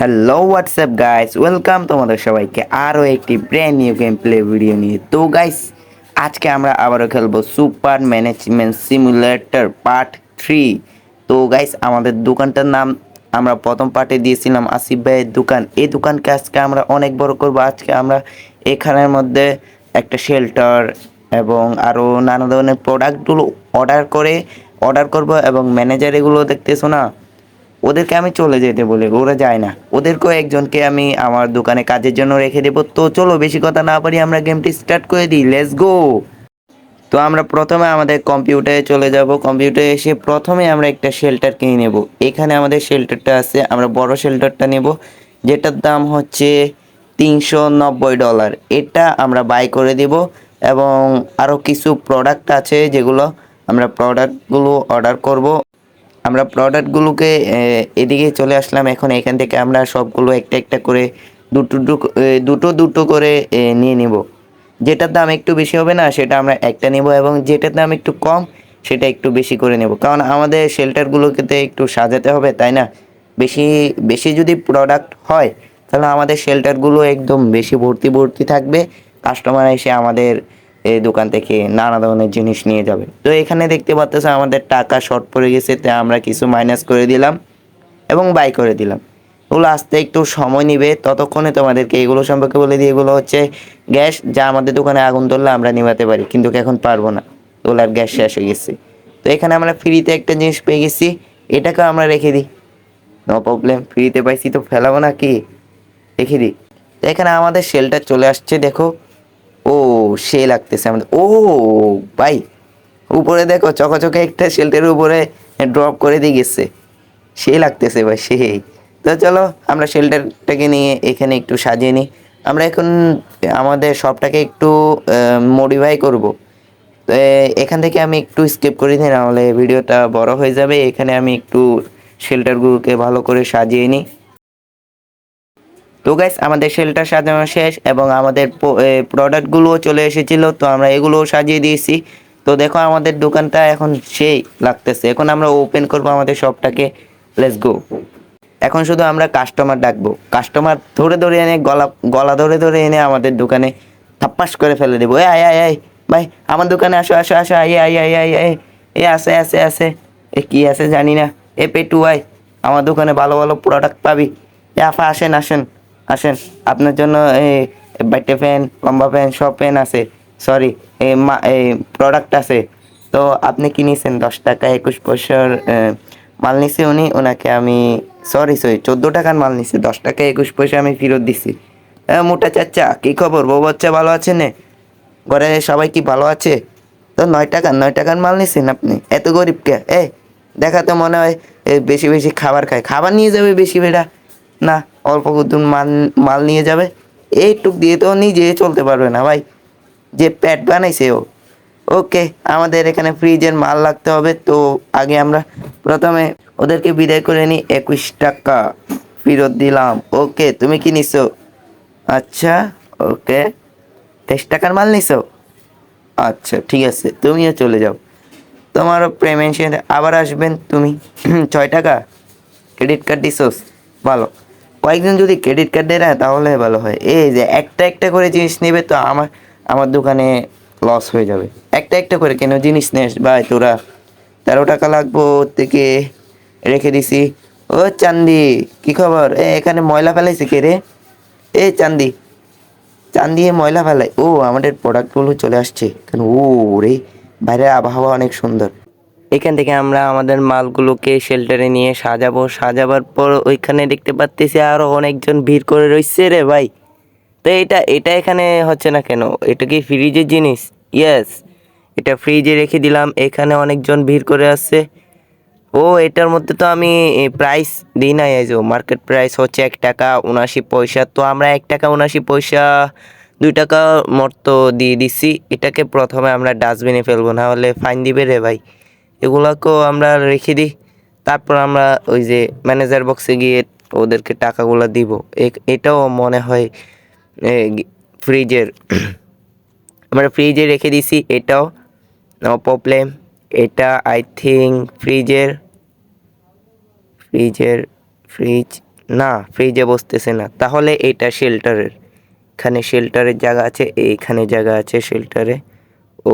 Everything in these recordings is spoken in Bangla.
হ্যালো হোয়াটসঅ্যাপ গাইস ওয়েলকাম তোমাদের সবাইকে আরও একটি brand new game play video নিয়ে। তো গাইস আজকে আমরা আবারও খেলব super management simulator part three তো গাইস আমাদের দোকানটার নাম আমরা প্রথম পার্টে দিয়েছিলাম আসিফ ভাইয়ের দোকান। এই দোকানকে আজকে আমরা অনেক বড় করব। আজকে আমরা এখানের মধ্যে একটা শেল্টার এবং আরও নানা ধরনের প্রোডাক্টগুলো অর্ডার করে অর্ডার করব এবং ম্যানেজার এগুলো দেখতেছো না? ওদেরকে আমি চলে যেতে বলি, ওরা যায় না। ওদেরকেও একজনকে আমি আমার দোকানে কাজের জন্য রেখে দেবো। তো চলো, বেশি কথা না পারি, আমরা গেমটি স্টার্ট করে দিই। লেটস গো তো আমরা প্রথমে আমাদের কম্পিউটারে চলে যাব। কম্পিউটারে এসে প্রথমে আমরা একটা শেল্টার কিনে নেব। এখানে আমাদের শেল্টারটা আছে, আমরা বড় শেল্টারটা নেব, যেটার দাম হচ্ছে তিনশো নব্বই ডলার এটা আমরা বাই করে দেব এবং আরও কিছু প্রোডাক্ট আছে যেগুলো আমরা প্রোডাক্টগুলো অর্ডার করব। আমরা প্রোডাক্টগুলোকে এদিকে চলে আসলাম। এখন এখান থেকে আমরা সবগুলো একটা একটা করে দুটো দুটো দুটো করে নিয়ে নিব। যেটার দাম একটু বেশি হবে না, সেটা আমরা একটা নেব এবং যেটার দাম একটু কম, সেটা একটু বেশি করে নেব। কারণ আমাদের শেল্টারগুলোকে তো একটু সাজাতে হবে, তাই না? বেশি বেশি যদি প্রোডাক্ট হয়, তাহলে আমাদের শেল্টারগুলো একদম বেশি ভর্তি ভর্তি থাকবে। কাস্টমার এসে আমাদের এই দোকান থেকে নানা ধরনের জিনিস নিয়ে যাবে। তো এখানে দেখতে পাচ্তেছে আমাদের টাকা শর্ট পড়ে গেছে তাই আমরা কিছু মাইনাস করে দিলাম এবং বাই করে দিলাম। ওগুলো আসতে একটু সময় নিবে, ততক্ষণে তোমাদেরকে এগুলো সম্পর্কে বলে দিই। এগুলো হচ্ছে গ্যাস, যা আমাদের দোকানে আগুন ধরলে আমরা নিভাতে পারি, কিন্তু এখন পারব না। ওগুলার গ্যাস শেষ হয়ে গেছে। তো এখানে আমরা ফ্রিতে একটা জিনিস পেয়ে গেছি, এটাকেও আমরা রেখে দিই। নো প্রবলেম ফ্রিতে পাইছি তো ফেলাবো না কি রেখে দিই। তো এখানে আমাদের সেলটা চলে আসছে, দেখো। ও, সে লাগতেছে আমাদের। ও, ভাই, উপরে দেখো, চকাচকে একটা শেল্টের উপরে ড্রপ করে দিয়ে গেছে। সে লাগতেছে ভাই সেই তো চলো, আমরা শেল্টারটাকে নিয়ে এখানে একটু সাজিয়ে নিই। আমরা এখন আমাদের সবটাকে একটু মডিফাই করব। তো এখান থেকে আমি একটু স্কিপ করে দিই নাহলে ভিডিওটা বড় হয়ে যাবে। এখানে আমি একটু শেল্টারগুলোকে ভালো করে সাজিয়ে নিই। তো গাইস আমাদের সেলটা সাজানো শেষ এবং আমাদের প্রোডাক্টগুলোও চলে এসেছিল, তো আমরা এগুলোও সাজিয়ে দিয়েছি। তো দেখো আমাদের দোকানটা এখন সেই লাগতেছে। এখন আমরা ওপেন করব আমাদের শপটাকে লেটস গো এখন শুধু আমরা কাস্টমার ডাকবো। কাস্টমার ধরে ধরে এনে গলা গলা ধরে ধরে এনে আমাদের দোকানে থাপ্পাস করে ফেলে দেবো। এ আয় আয় আয়, ভাই, আমার দোকানে আসো আসো আসো, আয় আয় আয় আয় আয়, এ, আসে আসে আসে। এ, কি আছে জানি না। এ, পেটু, আয়, আমার দোকানে ভালো ভালো প্রোডাক্ট পাবি। এ, আফা, আসেন আসেন। আসেন, আপনার জন্য এই বাইটে ফ্যান, লম্বা ফ্যান, সব ফ্যান আছে। সরি এই মা, এই প্রোডাক্ট আছে। তো আপনি কি নিয়েছেন দশ টাকা, একুশ পয়সার মাল নিছে উনি ওনাকে আমি সরি সরি চোদ্দ টাকার মাল নিছে, দশ টাকা, একুশ পয়সা আমি ফেরত দিছি। হ্যাঁ মোটা চাচা, কী খবর? বউ বাচ্চা ভালো আছে নে? ঘরে সবাই কি ভালো আছে? তো নয় টাকা, নয় টাকার মাল নিছেন আপনি? এত গরিব কে? এ, দেখা তো মনে হয় বেশি বেশি খাবার খায়। খাবার নিয়ে যাবে বেশি বেড়া। না অল্প কুতুন মাল মাল নিয়ে যাবে। এইটুক দিয়ে তো নিজে চলতে পারবে না ভাই। যে প্যাট বানাইছে ও। ওকে, আমাদের এখানে ফ্রিজের মাল লাগতে হবে। তো আগে আমরা প্রথমে ওদেরকে বিদায় করে নিই। একুশ টাকা ফেরত দিলাম। ওকে, তুমি কি নিছো? আচ্ছা ওকে। তেইশ টাকার মাল নিছো? আচ্ছা ঠিক আছে, তুমিও চলে যাও। তোমারও পেমেন্ট আবার আসবেন তুমি। ছয় টাকা? ক্রেডিট কার্ড দিছোস? ভালো। কয়েকজন যদি ক্রেডিট কার্ড দেয় না তাহলে ভালো হয়। এই যে একটা একটা করে জিনিস নেবে তো আমার আমার দোকানে লস হয়ে যাবে। একটা একটা করে কেন জিনিস নেস ভাই তোরা। তেরো টাকা লাগবো থেকে, রেখে দিছি। ও চান্দি, কি খবর? এ, এখানে ময়লা ফেলাইছে কে রে? এ, চান্দি। চান্দি ময়লা ফেলাই ও, আমাদের প্রোডাক্টগুলো চলে আসছে। কেন ও রে বাইরের আবহাওয়া অনেক সুন্দর। এখান থেকে আমরা আমাদের মালগুলোকে শেল্টারে নিয়ে সাজাবো। সাজাবার পর ওইখানে দেখতে পাচ্তেছি আরও অনেকজন ভিড় করে রয়েছে রে ভাই। তো এটা এটা এখানে হচ্ছে না কেন? এটা কি ফ্রিজের জিনিস? ইয়েস এটা ফ্রিজে রেখে দিলাম। এখানে অনেকজন ভিড় করে আসছে ও, এটার মধ্যে তো আমি প্রাইস দিই নাই। যে মার্কেট প্রাইস হচ্ছে এক টাকা উনাশি পয়সা। তো আমরা এক টাকা উনাশি পয়সা, দুই টাকা মতো দিয়ে দিছি। এটাকে প্রথমে আমরা ডাস্টবিনে ফেলব, না হলে ফাইন দিবে রে ভাই। এগুলাকেও আমরা রেখে দিই। তারপর আমরা ওই যে ম্যানেজার বক্সে গিয়ে ওদেরকে টাকাগুলো দিব। এটাও মনে হয় ফ্রিজের আমরা ফ্রিজে রেখে দিছি, এটাও। নো প্রবলেম এটা আই থিঙ্ক ফ্রিজের ফ্রিজের ফ্রিজ না ফ্রিজে বসতেছে না। তাহলে এটা শেল্টারের এখানে শেল্টারের জায়গা আছে এইখানে জায়গা আছে শেল্টারে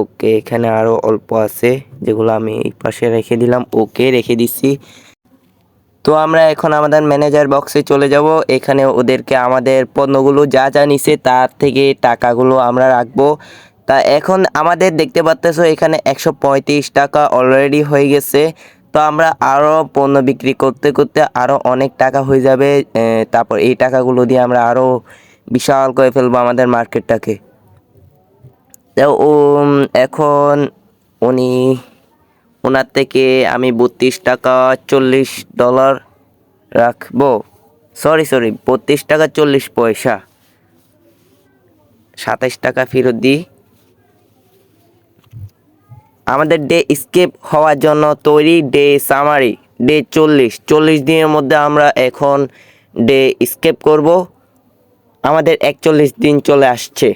ওকে এখানে আরও অল্প আছে, যেগুলো আমি এই পাশে রেখে দিলাম, ওকে রেখে দিচ্ছি। তো আমরা এখন আমাদের ম্যানেজার বক্সে চলে যাব। এখানে ওদেরকে আমাদের পণ্যগুলো যা যা নিছে, তার থেকে টাকাগুলো আমরা রাখব। তা এখন আমাদের দেখতে পাচ্তেছো এখানে একশো পঁয়ত্রিশ টাকা অলরেডি হয়ে গেছে। তো আমরা আরও পণ্য বিক্রি করতে করতে আরও অনেক টাকা হয়ে যাবে। তারপর এই টাকাগুলো দিয়ে আমরা আরও বিশাল করে ফেলব আমাদের মার্কেটটাকে এখন উনি ওনার থেকে আমি বত্রিশ টাকা চল্লিশ ডলার রাখব। সরি সরি বত্রিশ টাকা চল্লিশ পয়সা। সাতাইশ টাকা ফেরত দিই। আমাদের ডে স্কেপ হওয়ার জন্য তৈরি ডে সামারি ডে চল্লিশ। চল্লিশ দিনের মধ্যে আমরা এখন ডে স্কেপ করব। আমাদের একচল্লিশ দিন চলে আসছে।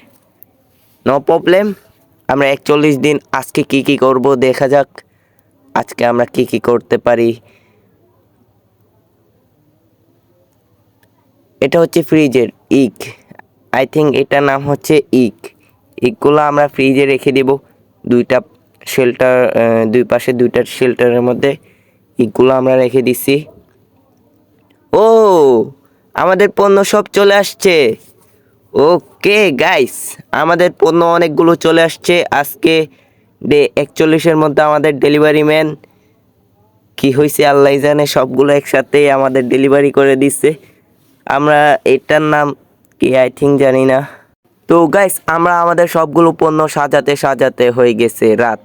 নো প্রবলেম আমরা একচল্লিশ দিন আজকে কি কি করব দেখা যাক। আজকে আমরা কি কি করতে পারি। এটা হচ্ছে ফ্রিজের ইক আই থিঙ্ক এটার নাম হচ্ছে ইক ইকগুলো আমরা ফ্রিজে রেখে দেব। দুইটা শেল্টার দুই পাশে দুইটা শেল্টারের মধ্যে ইকগুলো আমরা রেখে দিছি। ও, আমাদের পণ্য সব চলে আসছে। ওকে গাইস আমাদের পণ্য অনেকগুলো চলে আসছে। আজকে ডে একচল্লিশের মধ্যে আমাদের ডেলিভারি ম্যান কি হয়েছে আল্লাহ জানে, সবগুলো একসাথে আমাদের ডেলিভারি করে দিচ্ছে আমরা এটার নাম কি আই থিঙ্ক জানি না। তো গাইস আমরা আমাদের সবগুলো পণ্য সাজাতে সাজাতে হয়ে গেছে রাত।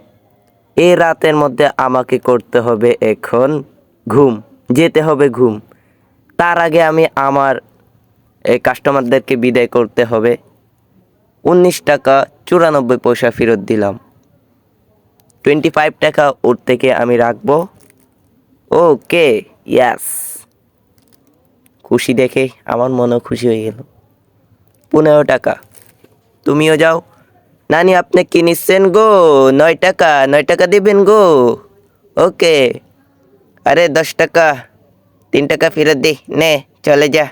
এই রাতের মধ্যে আমাকে করতে হবে এখন ঘুম, যেতে হবে ঘুম। তার আগে আমি আমার এই কাস্টমারদেরকে বিদায় করতে হবে। উনিশ টাকা চুরানব্বই পয়সা ফেরত দিলাম। টোয়েন্টি ফাইভ টাকা ওর থেকে আমি রাখব। ওকে ইয়াস খুশি দেখে আমার মনও খুশি হয়ে গেল। পনেরো টাকা। তুমিও যাও। নানি, আপনি কি নিচ্ছেন গো? নয় টাকা নয় টাকা দিবেন গো। ওকে। আরে, দশ টাকা। তিন টাকা ফেরত দি। নে, চলে যা।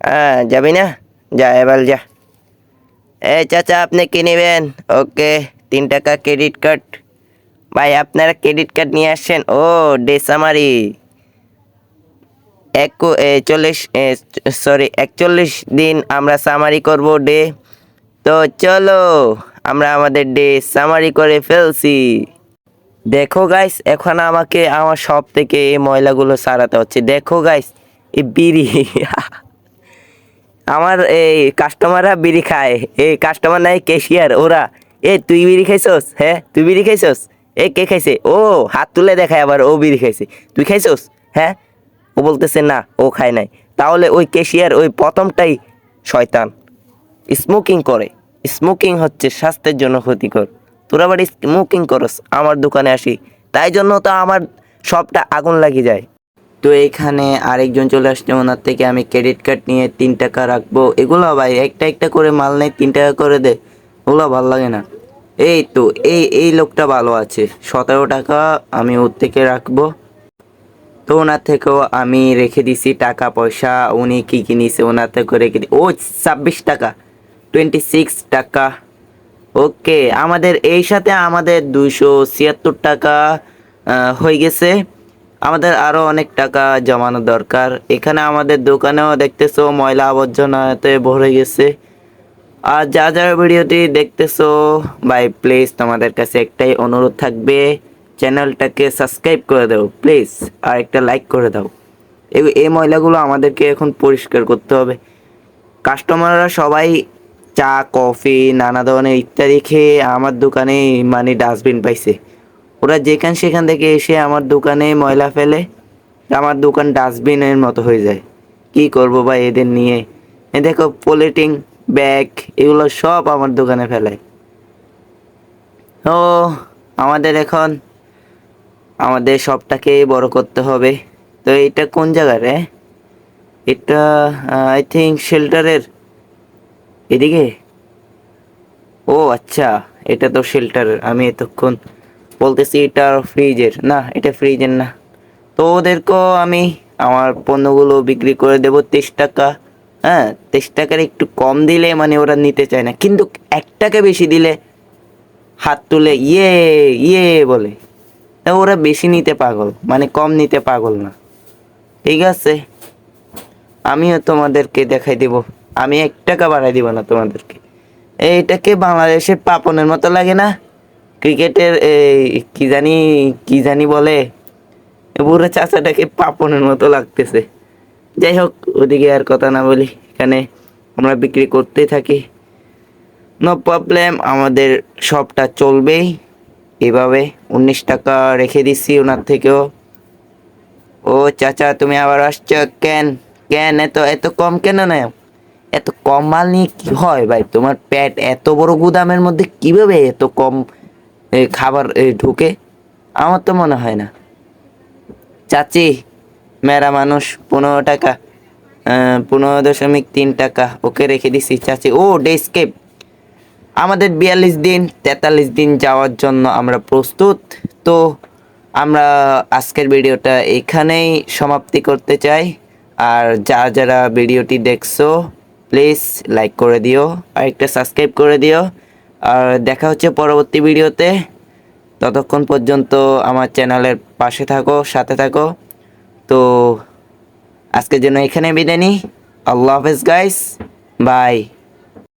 হ্যাঁ যাবি না? যা, এবার যা। এ চাচা, আপনি কি নেবেন? ওকে, তিন টাকা ক্রেডিট কার্ড ভাই, আপনারা ক্রেডিট কার্ড নিয়ে আসছেন ও, ডেসামারি। এক চল্লিশ সরি, একচল্লিশ দিন আমরা সামারি করব ডে। তো চলো, আমরা আমাদের ডে সামারি করে ফেলছি। দেখো গাইস এখন আমাকে আমার সব থেকে এই ময়লাগুলো সারাতে হচ্ছে। দেখো গাইস এই বিড়ি। আমার এই কাস্টমাররা বিড়ি খায়। এই কাস্টমার নাই ক্যাশিয়ার ওরা, এ, তুই বিড়ি খাইছস? হ্যাঁ তুই বিড়ি খাইছস? এ, কে খাইছে? ও, হাত তুলে দেখায় আবার, ও বিড়ি খাইছে। তুই খাইছস? হ্যাঁ। ও বলতেছে, না, ও খায় নাই। তাহলে ওই ক্যাশিয়ার ওই প্রথমটাই শয়তান। স্মোকিং করে। স্মোকিং হচ্ছে স্বাস্থ্যের জন্য ক্ষতিকর। তোরা আবার স্মোকিং করস, আমার দোকানে আসি। তাই জন্য তো আমার সবটা আগুন লাগি যায়। তো এখানে আরেকজন চলে আসছে, ওনার থেকে আমি ক্রেডিট কার্ড নিয়ে তিন টাকা রাখব। এগুলো ভাই, একটা একটা করে মাল নেই তিন টাকা করে দে ওগুলো ভালো লাগে না। এই তো, এই এই লোকটা ভালো আছে। সতেরো টাকা আমি ওর থেকে রাখব। তো ওনার থেকেও আমি রেখে দিছি টাকা পয়সা। উনি কী কি নিছে ওনার থেকে রেখে দি ও, ছাব্বিশ টাকা। টোয়েন্টি সিক্স টাকা। ওকে আমাদের এই সাথে আমাদের দুইশো ছিয়াত্তর টাকা হয়ে গেছে। আমাদের আরও অনেক টাকা জমানো দরকার। এখানে আমাদের দোকানেও দেখতেছো ময়লা আবর্জনাতে ভরে গেছে। আর যা যারা ভিডিওটি দেখতেছো বাই প্লিজ তোমাদের কাছে একটাই অনুরোধ থাকবে, চ্যানেলটাকে সাবস্ক্রাইব করে দাও প্লিজ আর একটা লাইক করে দাও। এই- এই ময়লাগুলো আমাদেরকে এখন পরিষ্কার করতে হবে। কাস্টমাররা সবাই চা, কফি, নানা ধরনের ইত্যাদি খেয়ে আমার দোকানে মানে ডাস্টবিন পাইছে। ওরা যেখান সেখান থেকে এসে আমার দোকানে ময়লা ফেলে, আমার দোকান ডাস্টবিনের মতো হয়ে যায়। কি করব ভাই এদের নিয়ে? এ দেখো পলিটিং ব্যাগ এগুলো সব আমার দোকানে ফেলে। ও, আমাদের এখন, আমাদের সবটাকে বড় করতে হবে। তো এটা কোন জায়গার রে? এটা আই থিঙ্ক শেল্টারের এদিকে? ও আচ্ছা এটা তো শেল্টারের আমি এতক্ষণ বলতেছি এটা ফ্রিজের না, এটা ফ্রিজের না। তো ওদেরকেও আমি আমার পণ্যগুলো বিক্রি করে দেবো তেইশ টাকা। হ্যাঁ তেইশ টাকার একটু কম দিলে মানে ওরা নিতে চায় না। কিন্তু এক টাকা বেশি দিলে হাত তুলে ইয়ে ইয়ে বলে। তা ওরা বেশি নিতে পাগল মানে কম নিতে পাগল না। ঠিক আছে, আমিও তোমাদেরকে দেখাই দিব। আমি এক টাকা বাড়াই দিব না তোমাদেরকে। এইটাকে বাংলাদেশের পাপনের মতো লাগে না? ক্রিকেটের কি জানি কি জানি বলে, বুড়ো চাচাটাকে পাপনের মতো লাগতেছে। যাই হোক, ওদিকে আর কথা না বলি, এখানে আমরা বিক্রি করতেই থাকি। নো প্রবলেম আমাদের সবটা চলবেই। এভাবে উনিশ টাকা রেখে দিচ্ছি ওনার থেকেও। ও চাচা, তুমি আবার আসছো কেন? কেন? এত এত কম কেন না এত কম মাল নিয়ে কি হয় ভাই? তোমার প্যাট এত বড় গুদামের মধ্যে কীভাবে এত কম খাবার ঢুকে, আমার তো মনে হয় না। চাচি মেরা মানুষ, পনেরো টাকা পনেরো দশমিক তিন টাকা, ওকে রেখে দিছি। চাচি, ও ডেস্কেপ আমাদের বিয়াল্লিশ দিন, তেতাল্লিশ দিন যাওয়ার জন্য আমরা প্রস্তুত। তো, আমরা আজকের ভিডিওটা এখানেই সমাপ্তি করতে চাই। আর যারা যারা ভিডিওটি দেখছ প্লিজ লাইক করে দিও। আর একটা সাবস্ক্রাইব করে দিও। আর দেখা হচ্ছে পরবর্তী ভিডিওতে। ততক্ষণ পর্যন্ত আমার চ্যানেলের পাশে থাকো, সাথে থাকো। তো আজকের জন্য এখানে বিদায় নিই। আল্লাহ হাফেজ গাইস বাই